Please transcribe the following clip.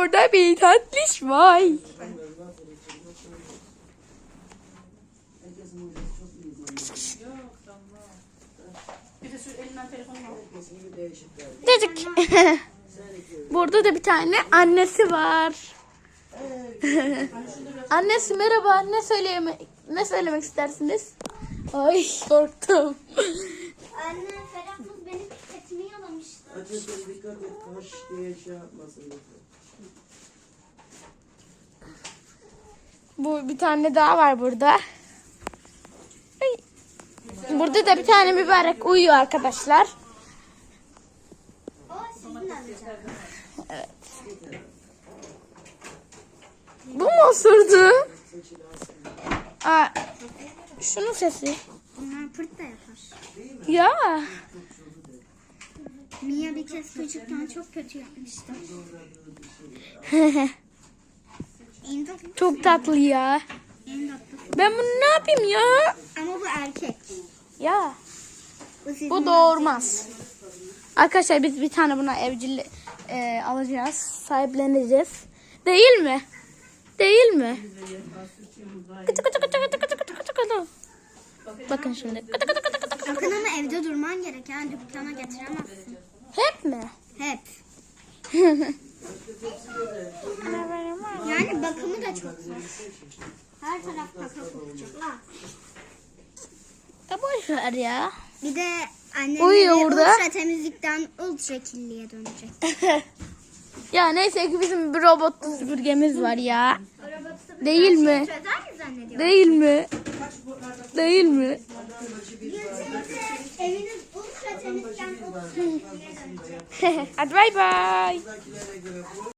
orada bir tatlış var. Bir de şu elinden telefonu al. Cacık. Burada da bir tane annesi var. annesi merhaba. Ne söyleyeme ne söylemek istersiniz? Ay korktum. Anne Ferhat benim piketimi yalamıştı. Açın dikkat et taş diye şey yapmasın. Bu bir tane daha var burada. Burada da bir tane mübarek uyuyor arkadaşlar. Alacak. Bu mu osurdu? Aa, şunun sesi. Pırt da yapar. Ya. Mia bir kez küçükken çok kötü yapmıştı. Çok tatlı ya. Ben bunu ne yapayım ya? Ama bu erkek. Ya. Bu, Bu doğurmaz. Arkadaşlar biz bir tane buna evcil e, alacağız. Sahipleneceğiz. Değil mi? Değil mi? Kıtı kıtı kıtı kıtı kıtı kıtı kıtı kıtı. Bakın şimdi. Kıtı kıtı kıtı kıtı kıtı. Akın ama evde durman gerek. Yani dükkana getiremezsin. Yani bakımı da çok zor. Her taraf kaka kokacak. Ha. Ya boş ver ya. Bir de Uyuyor annemleri burada. ultra temizlikten ultra kirliye dönecek. ya neyse ki bizim bir robot süpürgemiz var ya. Değil mi? Çözer mi zannediyor? Değil mi? Değil mi? Eviniz ultra temizken ultra kirliye dönecek. Hadi bay bay.